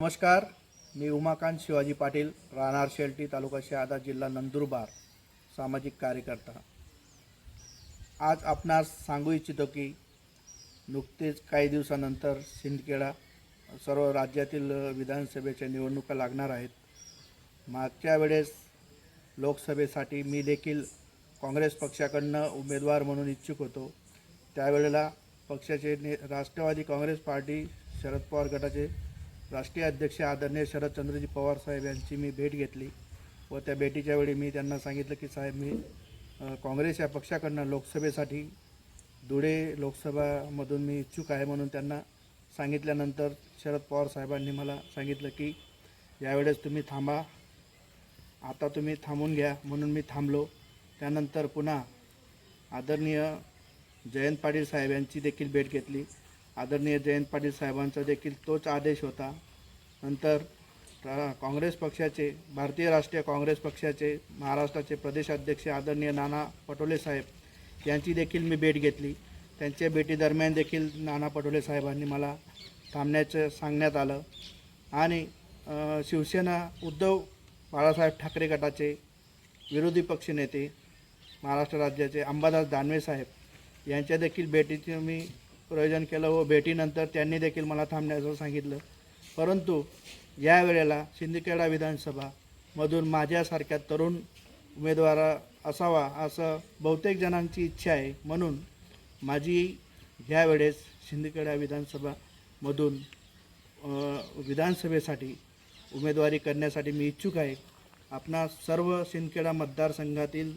नमस्कार मी उमाकांत शिवाजी पाटील राहणार शेलटी तालुका शहादा जिल्हा नंदुरबार सामाजिक कार्यकर्ता. आज आपणास सांगू इच्छितो की नुकतेच काही दिवसानंतर सिंदखेडा सर्व राज्यातील विधानसभेच्या निवडणुका लागणार आहेत. मागच्या वेळेस लोकसभेसाठी मी देखील काँग्रेस पक्षाकडनं उमेदवार म्हणून इच्छुक होतो. त्यावेळेला पक्षाचे ने राष्ट्रवादी काँग्रेस पार्टी शरद पवार गटाचे राष्ट्रीय अध्यक्ष आदरणीय शरदचंद्रजी पवार साहेब यांची मी भेट घेतली व त्या भेटीच्या वेळी मी त्यांना सांगितलं की साहेब मी काँग्रेस या पक्षाकडनं लोकसभेसाठी धुळे लोकसभामधून मी इच्छुक आहे म्हणून त्यांना सांगितल्यानंतर शरद पवार साहेबांनी मला सांगितलं की यावेळेस तुम्ही थांबा आता तुम्ही थांबून घ्या म्हणून मी थांबलो. त्यानंतर पुन्हा आदरणीय जयंत पाटील साहेब यांची देखील भेट घेतली. आदरणीय जयंत पाटील साहेबांचा देखील तोच आदेश होता. नंतर काँग्रेस पक्षाचे भारतीय राष्ट्रीय काँग्रेस पक्षाचे महाराष्ट्राचे प्रदेशाध्यक्ष आदरणीय नाना पटोले साहेब यांची देखील मी भेट घेतली. त्यांच्या भेटीदरम्यान देखील नाना पटोले साहेबांनी मला थांबण्याचं सांगण्यात आलं. आणि शिवसेना उद्धव बाळासाहेब ठाकरे गटाचे विरोधी पक्षनेते महाराष्ट्र राज्याचे अंबादास दानवे साहेब यांच्या देखील भेटीची मी प्रयोजन केलं व भेटीनंतर त्यांनी देखील मला थांबण्याचं सांगितलं. परंतु या वेळेला सिंदखेडा विधानसभा मधून माझ्यासारख्या तरुण उमेदवार असावा असं बहुतेक जणांची इच्छा आहे. म्हणून माझी यावेळेस सिंदखेडा विधानसभामधून विधानसभेसाठी उमेदवारी करण्यासाठी मी इच्छुक आहे. आपणा सर्व सिंदखेडा मतदारसंघातील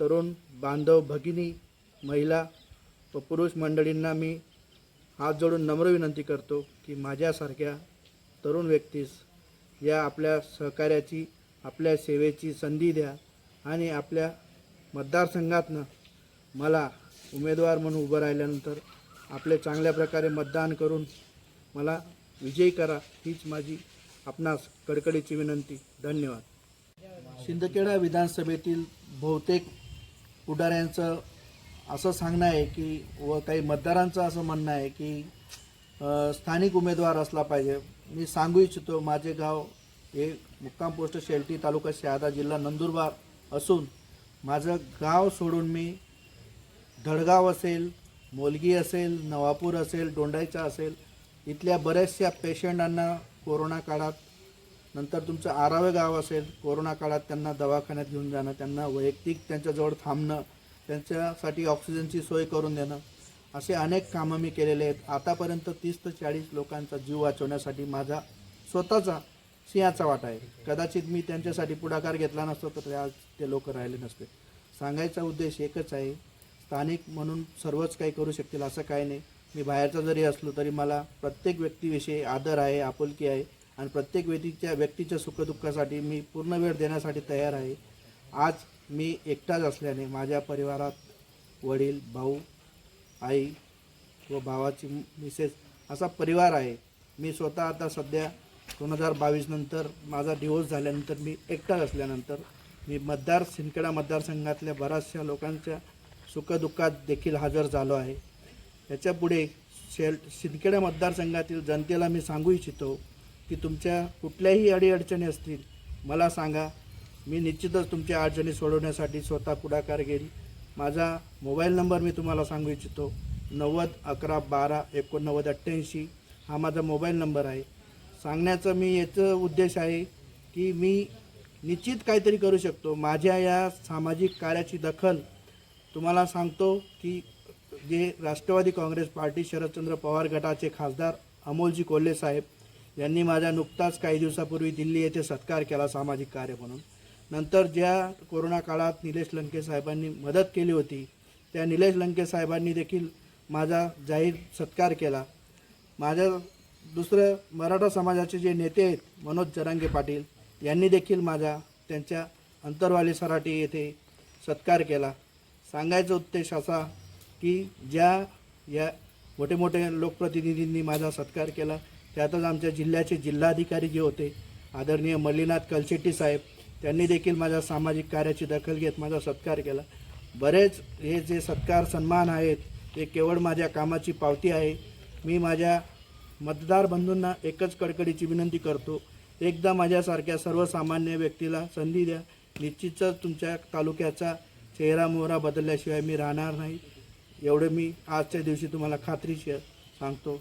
तरुण बांधव भगिनी महिला व पुरुष मंडळींना मी हात जोडून नम्र विनंती करतो की माझ्यासारख्या तरुण व्यक्तीस या आपल्या सहकार्याची आपल्या सेवेची संधी द्या आणि आपल्या मतदारसंघातनं मला उमेदवार म्हणून उभं राहिल्यानंतर आपले चांगल्या प्रकारे मतदान करून मला विजयी करा हीच माझी आपणास कडकडीची विनंती. धन्यवाद. शिंदखेडा विधानसभेतील बहुतेक पुढाऱ्यांचं असं सांगणं आहे की व काही मतदारांचं असं म्हणणं आहे की स्थानिक उमेदवार असला पाहिजे. मी सांगू इच्छितो माझे गाव हे मुक्काम पोस्ट शेलटी तालुका शहादा जिल्हा नंदुरबार असून माझं गाव सोडून मी धडगाव असेल मोलगी असेल नवापूर असेल डोंडाईचा असेल इथल्या बऱ्याचशा पेशंटांना कोरोना काळात नंतर तुमचं आरावे गाव असेल कोरोना काळात त्यांना दवाखान्यात घेऊन जाणं त्यांना वैयक्तिक त्यांच्याजवळ थांबणं त्यांच्यासाठी ऑक्सिजनची सोय करून देणं. असे अनेक कामं मी केलेले आहेत. आतापर्यंत तीस ते चाळीस लोकांचा जीव वाचवण्यासाठी माझा स्वतःचा सिंहाचा वाटा आहे. कदाचित मी त्यांच्यासाठी पुढाकार घेतला नसतो तर आज ते लोक राहिले नसते. सांगायचा उद्देश एकच आहे. स्थानिक म्हणून सर्वच काही करू शकतील असं काही नाही. मी बाहेरचा जरी असलो तरी मला प्रत्येक व्यक्तीविषयी आदर आहे आपुलकी आहे. आणि प्रत्येक व्यक्तीच्या व्यक्तीच्या सुखदुःखासाठी मी पूर्ण वेळ देण्यासाठी तयार आहे. आज मी एकटाच असल्याने माझ्या परिवारात वडील भाऊ आई व भावाची मिसेस असा परिवार आहे. मी स्वतः आता सध्या दोन हजार बावीस नंतर माझा डिवोर्स झाल्यानंतर मी एकटाच असल्यानंतर मी मतदार सिंदखेडा मतदारसंघातल्या बऱ्याचशा लोकांच्या सुखदुःखात देखील हजर झालो आहे. याच्यापुढे शेल सिंदखेडा मतदारसंघातील जनतेला मी सांगू इच्छितो की तुमच्या कुठल्याही अडीअडचणी असतील मला सांगा. मी निश्चितच तुमच्या अडचणी सोडवण्यासाठी स्वतः पुढाकार घेईल माझा मोबाईल नंबर मी तुम्हाला सांगू इच्छितो. नव्वद अकरा बारा एकोणनव्वद अठ्ठ्याऐंशी हा माझा मोबाईल नंबर आहे. सांगण्याचं मी याचं उद्देश आहे की मी निश्चित काहीतरी करू शकतो. माझ्या या सामाजिक कार्याची दखल तुम्हाला सांगतो की जे राष्ट्रवादी काँग्रेस पार्टी शरदचंद्र पवार गटाचे खासदार अमोलजी कोल्हे साहेब यांनी माझा नुकताच काही दिवसापूर्वी दिल्ली येथे सत्कार केला सामाजिक कार्य म्हणून. नंतर ज्या कोरोना काळात निलेश लंके साहेबांनी मदत केली होती त्या निलेश लंके साहेबांनी देखील माझा जाहीर सत्कार केला. माझ्या दुसरं मराठा समाजाचे जे नेते आहेत मनोज जरांगे पाटील यांनी देखील माझा त्यांच्या अंतरवाली सराटी येथे सत्कार केला. सांगायचा उद्देश असा की ज्या या मोठे मोठे लोकप्रतिनिधींनी माझा सत्कार केला त्यातच आमच्या जिल्ह्याचे जिल्हाधिकारी जे होते आदरणीय मल्लीनाथ कलशेट्टी साहेब त्यांनी देखील माझ्या सामाजिक कार्याची दखल घेत माझा सत्कार केला. बरेच हे जे सत्कार सन्मान आहेत ते केवळ माझ्या कामाची पावती आहे. मी माझ्या मतदार बंधूंना एकच कडकडीची विनंती करतो एकदा माझ्यासारख्या सर्वसामान्य व्यक्तीला संधी द्या. निश्चितच तुमच्या तालुक्याचा चेहरा मोहरा बदलल्याशिवाय मी राहणार नाही. एवढं मी आजच्या दिवशी तुम्हाला खात्रीशीर सांगतो.